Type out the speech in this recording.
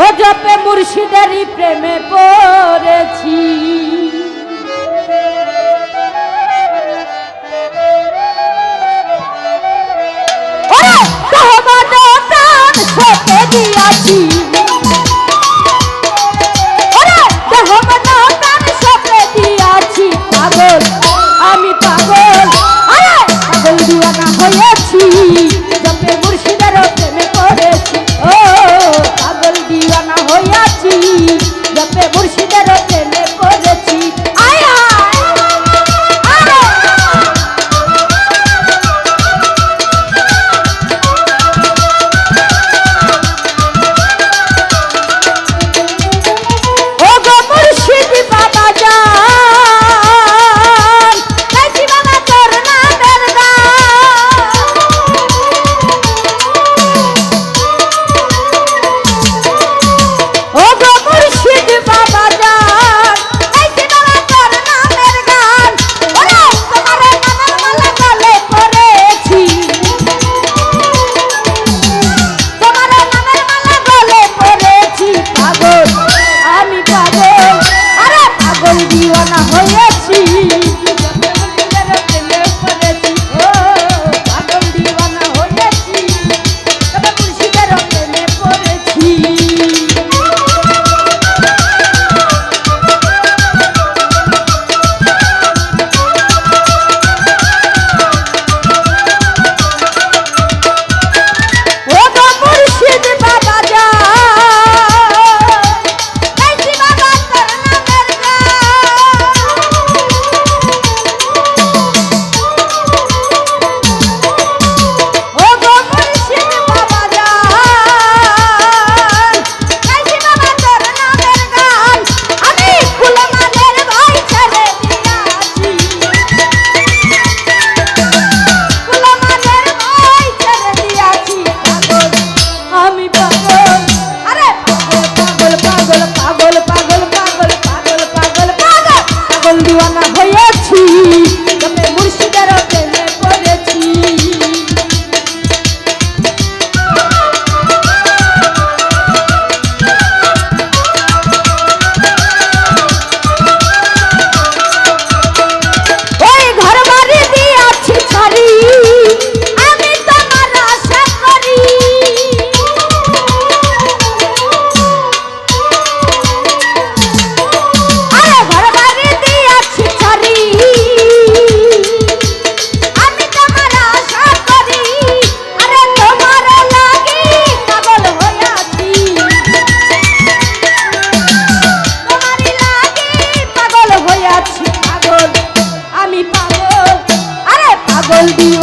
ও জপে মুর্শিদারি প্রেমে পড়েছি। el.